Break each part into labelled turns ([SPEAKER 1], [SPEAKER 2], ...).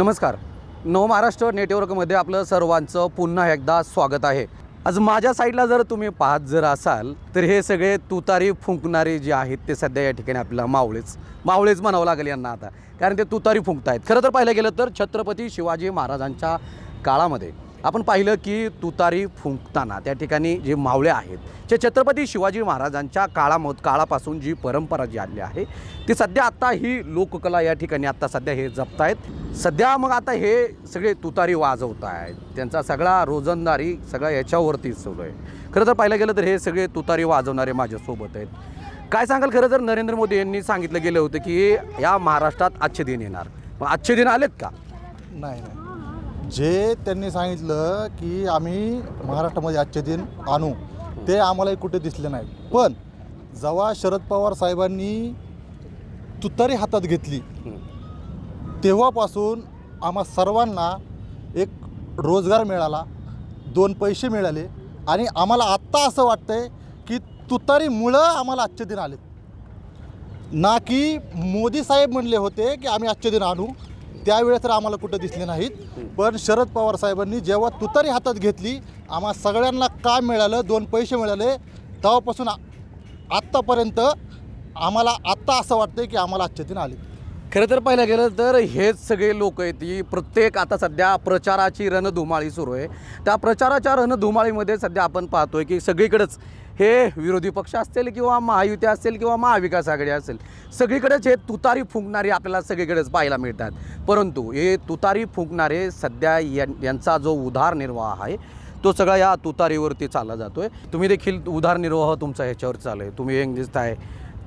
[SPEAKER 1] नमस्कार. नव महाराष्ट्र नेटवर्कमध्ये आपलं सर्वांचं पुन्हा एकदा स्वागत आहे. आज माझ्या साईडला जर तुम्ही पाहत जर असाल तर हे सगळे तुतारी फुंकणारे जे आहेत ते सध्या या ठिकाणी आपल्याला मावळेच मावळेच म्हणावं लागेल यांना आता. कारण ते तुतारी फुंकतायत. खरं तर पाहिलं गेलं तर छत्रपती शिवाजी महाराजांच्या काळामध्ये आपण पाहिलं की तुतारी फुंकताना त्या ठिकाणी जे मावळे आहेत जे छत्रपती शिवाजी महाराजांच्या काळामध काळापासून जी परंपरा जी आली आहे ती सध्या आत्ता ही लोककला या ठिकाणी आत्ता सध्या हे जपतायत. सध्या मग आता हे सगळे तुतारी वाजवत आहेत. त्यांचा सगळा रोजंदारी सगळा याच्यावरतीच सुरू आहे. खरं तर पाहिलं गेलं तर हे सगळे तुतारी वाजवणारे माझ्यासोबत आहेत. काय सांगाल खरं तर नरेंद्र मोदी यांनी सांगितलं गेलं होतं की या महाराष्ट्रात आजचे दिन येणार. मग आजचे दिन आलेत का?
[SPEAKER 2] नाही नाही. जे त्यांनी सांगितलं की आम्ही महाराष्ट्रामध्ये आजचे दिन आणू ते आम्हालाही कुठे दिसले नाही. पण जेव्हा शरद पवार साहेबांनी तुतारी हातात घेतली तेव्हापासून आम्हा सर्वांना एक रोजगार मिळाला दोन पैसे मिळाले आणि आम्हाला आत्ता असं वाटतं आहे की तुतारीमुळं आम्हाला आजचे दिन आले ना की मोदी साहेब म्हणले होते की आम्ही आजचे दिन आणू त्यावेळेस तर आम्हाला कुठं दिसले नाहीत. पण शरद पवार साहेबांनी जेव्हा तुतारी हातात घेतली आम्हा सगळ्यांना काम मिळालं दोन पैसे मिळाले तेव्हापासून आ- आत्तापर्यंत आम्हाला आत्ता असं वाटतं की आम्हाला आजचे दिन आले
[SPEAKER 1] खरं तर पाहिलं गेलं तर हेच सगळे लोक आहेत की प्रत्येक आता सध्या प्रचाराची रणधुमाळी सुरू आहे. त्या प्रचाराच्या रणधुमाळीमध्ये सध्या आपण पाहतोय की सगळीकडेच हे विरोधी पक्ष असतील किंवा महायुती असेल किंवा महाविकास आघाडी असेल सगळीकडेच हे तुतारी फुंकणारे आपल्याला सगळीकडेच पाहायला मिळतात. परंतु हे तुतारी फुंकणारे सध्या यां- यांचा जो उदारनिर्वाह आहे तो सगळा या तुतारीवरती चालला जातो आहे तुम्ही देखील उदारनिर्वाह तुमचा ह्याच्यावर चालू आहे. तुम्ही यंग दिसताय.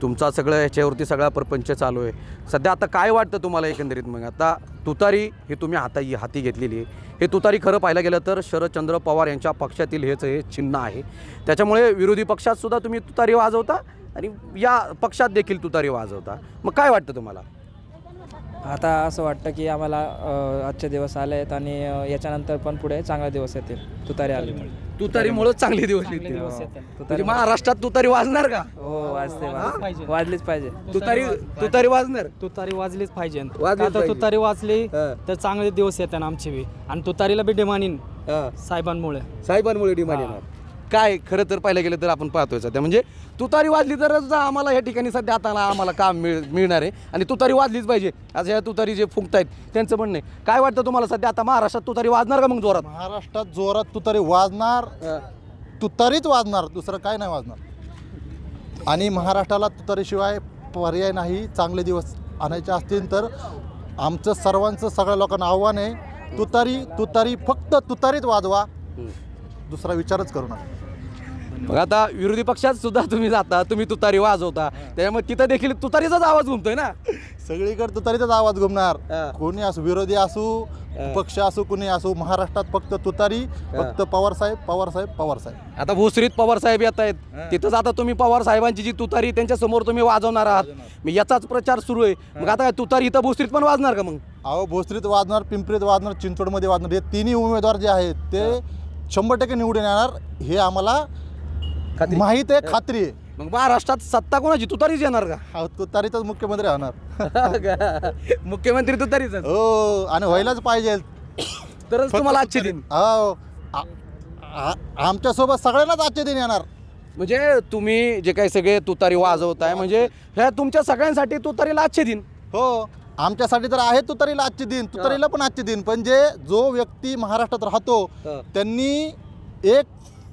[SPEAKER 1] तुमचा सगळं ह्याच्यावरती सगळा प्रपंच चालू आहे. सध्या आता काय वाटतं तुम्हाला एकंदरीत मग? आता तुतारी ही तुम्ही हाता हाती घेतलेली आहे. हे तुतारी खरं पाहायला गेलं तर शरदचंद्र पवार यांच्या पक्षातील हेच हे चिन्ह आहे. त्याच्यामुळे विरोधी पक्षात सुद्धा तुम्ही तुतारी वाजवता आणि या पक्षात देखील तुतारी वाजवता. मग काय वाटतं तुम्हाला?
[SPEAKER 3] आता असं वाटतं की आम्हाला आजचे दिवस आले आहेत आणि याच्यानंतर पण पुढे चांगले दिवस येतील. तुतारी आली तर.
[SPEAKER 1] तुतारीमुळं चांगले दिवस
[SPEAKER 3] चांगले
[SPEAKER 1] येतील. म्हणजे
[SPEAKER 3] तुतारी
[SPEAKER 1] महाराष्ट्रात तुतारी वाजणार का?
[SPEAKER 3] हो वाजते. वाजलीच पाहिजे.
[SPEAKER 1] तुतारी तुतारी वाजणार?
[SPEAKER 4] तुतारी वाजलीच पाहिजे. आता. तुतारी वाजली
[SPEAKER 1] हा.
[SPEAKER 4] तर चांगले दिवस येतात आमचे बी. आणि तुतारीला बी डिमांडिन
[SPEAKER 1] हां.
[SPEAKER 4] साहेबांमुळे.
[SPEAKER 1] साहेबांमुळे डिमांड येणार. काय खरं तर पाहिलं गेलं तर आपण पाहतोय सध्या. म्हणजे तुतारी वाजली तर आम्हाला या ठिकाणी सध्या आता आम्हाला काम मिळ मिळणार आहे. आणि तुतारी वाजलीच पाहिजे. आज या तुतारी जे फुंकतायत त्यांचं म्हणणं आहे. काय वाटतं तुम्हाला सध्या आता महाराष्ट्रात तुतारी वाजणार का मग जोरात?
[SPEAKER 2] महाराष्ट्रात जोरात तुतारी वाजणार तुतारीच वाजणार दुसरं काय नाही वाजणार. आणि महाराष्ट्राला तुतारीशिवाय पर्याय नाही चांगले दिवस आणायचे असतील तर आमचं सर्वांचं सगळ्या लोकांना आव्हान आहे तुतारी तुतारी फक्त तुतारीत वाजवा. दुसरा विचारच करू नका.
[SPEAKER 1] मग आता विरोधी पक्षात सुद्धा तुम्ही जाता तुम्ही तुतारी वाजवता. त्याच्यामुळे तिथं देखील तुतारीचाच आवाज घुमतोय ना?
[SPEAKER 2] सगळीकडे तुतारीचाच आवाज घुमणार.
[SPEAKER 1] हा.
[SPEAKER 2] कोणी असो विरोधी असू पक्ष असो कुणी असो महाराष्ट्रात फक्त तुतारी फक्त पवार साहेब पवार साहेब पवार साहेब.
[SPEAKER 1] आता भोसरीत पवार साहेब येत आहेत. तिथंच आता तुम्ही पवार साहेबांची जी तुतारी त्यांच्यासमोर तुम्ही वाजवणार आहात. मग याचाच प्रचार सुरू आहे. मग आता काय तुतारी इथं भोसरीत पण वाजणार का मग?
[SPEAKER 2] अहो भोसरीत वाजणार पिंपरीत वाजणार चिंचवडमध्ये वाजणार. हे तिन्ही उमेदवार जे आहेत ते शंभर टक्के निवडून येणार हे आम्हाला
[SPEAKER 1] खात्री.
[SPEAKER 2] माहीत आहे खात्री आहे.
[SPEAKER 1] मग महाराष्ट्रात सत्ता कोणाची? तुतारीच येणार का?
[SPEAKER 2] अहो, तुतारीतच मुख्यमंत्री होणार.
[SPEAKER 1] मुख्यमंत्री तुतारीच
[SPEAKER 2] हो आणि व्हायलाच पाहिजे.
[SPEAKER 1] तरच तुम्हाला आजचे दिन.
[SPEAKER 2] हो आ- आ- आमच्यासोबत सगळ्यांनाच आजचे दिन येणार.
[SPEAKER 1] म्हणजे तुम्ही जे काही सगळे तुतारी वाजवताय म्हणजे ह्या तुमच्या सगळ्यांसाठी तुतारीला आजचे दिन.
[SPEAKER 2] हो. आमच्यासाठी तर आहे तुतारीला आजचे दिन तुतारीला पण आजचे दिन पण जे जो व्यक्ती महाराष्ट्रात राहतो. त्यांनी एक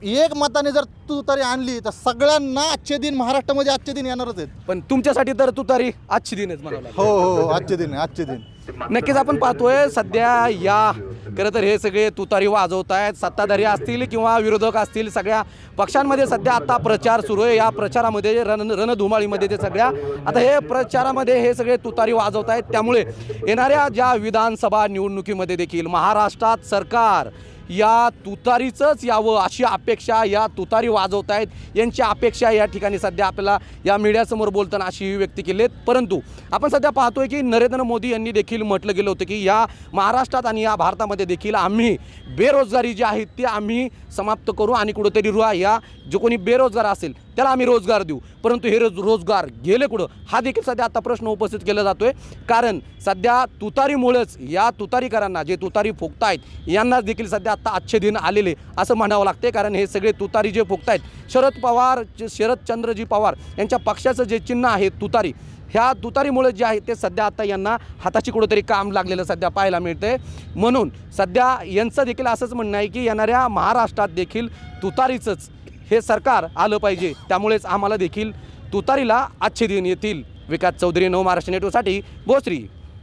[SPEAKER 2] एक मताने जर तुतारी आणली तर सगळ्यांना आजचे दिन महाराष्ट्रामध्ये आजचे दिन येणारच आहेत
[SPEAKER 1] पण तुमच्यासाठी तर तुतारी आजची म्हणावं लागेल.
[SPEAKER 2] हो हो हो, आजचे दिन आजचे दिन
[SPEAKER 1] नक्कीच आपण पाहतोय सध्या या खरं तर हे सगळे तुतारी वाजवत आहेत सत्ताधारी असतील किंवा विरोधक असतील सगळ्या पक्षांमध्ये सध्या आता प्रचार सुरू आहे. या प्रचारामध्ये रण रणधुमाळीमध्ये ते सगळ्या आता हे प्रचारामध्ये हे सगळे तुतारी वाजवत आहेत त्यामुळे येणाऱ्या ज्या विधानसभा निवडणुकीमध्ये देखील महाराष्ट्रात सरकार या तुतारीचंच यावं अशी अपेक्षा या तुतारी वाजवत आहेत. यांची अपेक्षा या ठिकाणी सध्या आपल्याला या मीडियासमोर बोलताना अशी व्यक्त केली आहेत परंतु आपण सध्या पाहतोय की नरेंद्र मोदी यांनी देखील म्हटलं गेलं होतं की या महाराष्ट्रात आणि या भारतामध्ये देखील आम्ही बेरोजगारी जी आहे ती आम्ही समाप्त करू आणि कुठंतरी रुआ या जो कोणी बेरोजगार असेल त्याला आम्ही रोजगार देऊ. परंतु हे रोज रोजगार गेले कुठं? हा देखील सध्या आता प्रश्न उपस्थित केला जातो आहे कारण सध्या तुतारीमुळेच या तुतारीकरांना जे तुतारी फुकतायत यांनाच देखील सध्या आता अच्छे दिन आलेले असं म्हणावं लागते कारण हे सगळे तुतारी जे फुकतायत शरद पवार शरदचंद्रजी पवार यांच्या पक्षाचं जे चिन्ह आहे तुतारी ह्या दुतारीमुळे जे आहे ते सध्या आता यांना हाताची कुठंतरी काम लागलेलं सध्या पाहायला मिळते म्हणून सध्या यांचं देखील असंच म्हणणं आहे की येणाऱ्या महाराष्ट्रात देखील तुतारीचंच हे सरकार आलं पाहिजे. त्यामुळेच आम्हाला देखील तुतारीला अच्छे दिन येतील. विकास चौधरी नव महाराष्ट्र नेटवर्कसाठी भोसरी